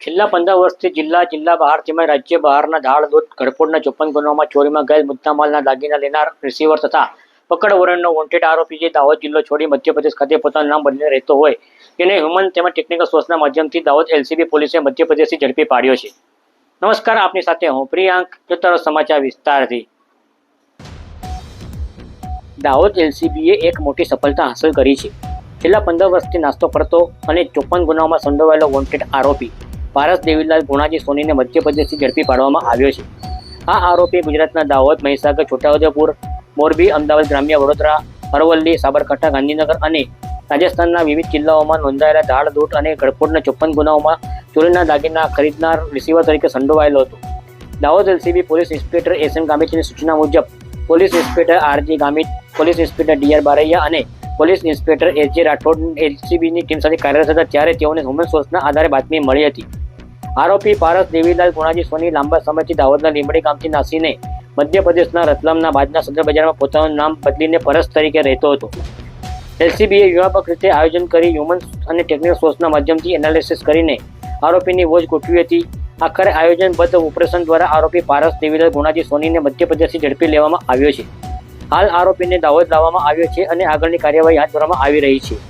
છેલ્લા પંદર વર્ષથી જિલ્લા જિલ્લા બહાર તેમજ રાજ્ય બહારના દાળ દૂધ ગડપોડના ચોપન ગુનામાં ચોરીમાં ગયેલ મુદ્દામાલના દાગીના લેનાર રિસીવર તથા પકડ વોરંટનો વોન્ટેડ આરોપી જે દાહોદ જિલ્લો છોડી મધ્યપ્રદેશ ખાતે પોતાનું નામ બદલીને રહેતો હોય તેને હ્યુમન તેમજ ટેકનિકલ સોર્સના માધ્યમથી દાહોદ એલસીબી પોલીસે મધ્યપ્રદેશથી ઝડપી પાડ્યો છે. નમસ્કાર, આપની સાથે હું પ્રિયાંક ચોતર સમાચાર વિસ્તારથી. દાહોદ એલસીબીએ એક મોટી સફળતા હાંસલ કરી છે. છેલ્લા પંદર વર્ષથી નાસ્તો કરતો અને ચોપન ગુનાઓમાં સંડોવાયેલો વોન્ટેડ આરોપી પારસ દેવીલાલ ગુણાજી સોનીને મધ્યપ્રદેશથી ઝડપી પાડવામાં આવ્યો છે. આ આરોપી ગુજરાતના દાહોદ, મહીસાગર, છોટાઉદેપુર, મોરબી, અમદાવાદ ગ્રામ્ય વડોદરા, અરવલ્લી, સાબરકાંઠા, ગાંધીનગર અને રાજસ્થાનના વિવિધ જિલ્લાઓમાં નોંધાયેલા દાળ દૂધ અને ગડપોડના ચોપ્પન ગુનાઓમાં ચોરીના દાગીના ખરીદનાર રિસીવર તરીકે સંડોવાયેલો હતો. Dahod LCB police inspector S M ગામિતની સૂચના મુજબ, police inspector RG Gamit police inspector DR Baraiya અને પોલીસ ઇન્સ્પેક્ટર એસ જે રાઠોડ એલસીબીની ટીમ સાથે કાર્યરત હતા, ત્યારે તેઓને હ્યુમન સોર્સના આધારે બાતમી મળી હતી. આરોપી પારસ દેવીલાલ ગુણાજી સોની લાંબા સમયથી દાહોદના લીંબડી ગામથી નાસીને મધ્યપ્રદેશના રતલામના બાદના સદર બજારમાં પોતાનું નામ બદલીને પરસ તરીકે રહેતો હતો. એલસીબીએ વ્યુહાત્મક રીતે આયોજન કરી હ્યુમન અને ટેકનિકલ સોર્સના માધ્યમથી એનાલિસિસ કરીને આરોપીની વોચ ગોઠવી હતી. આખરે આયોજનબદ્ધ ઓપરેશન દ્વારા આરોપી પારસ દેવીલાલ ગુણાજી સોનીને મધ્યપ્રદેશથી ઝડપી લેવામાં આવ્યો છે. હાલ આરોપીને દાહોદ લાવવામાં આવ્યો છે અને આગળની કાર્યવાહી હાથ ધરવામાં આવી રહી છે.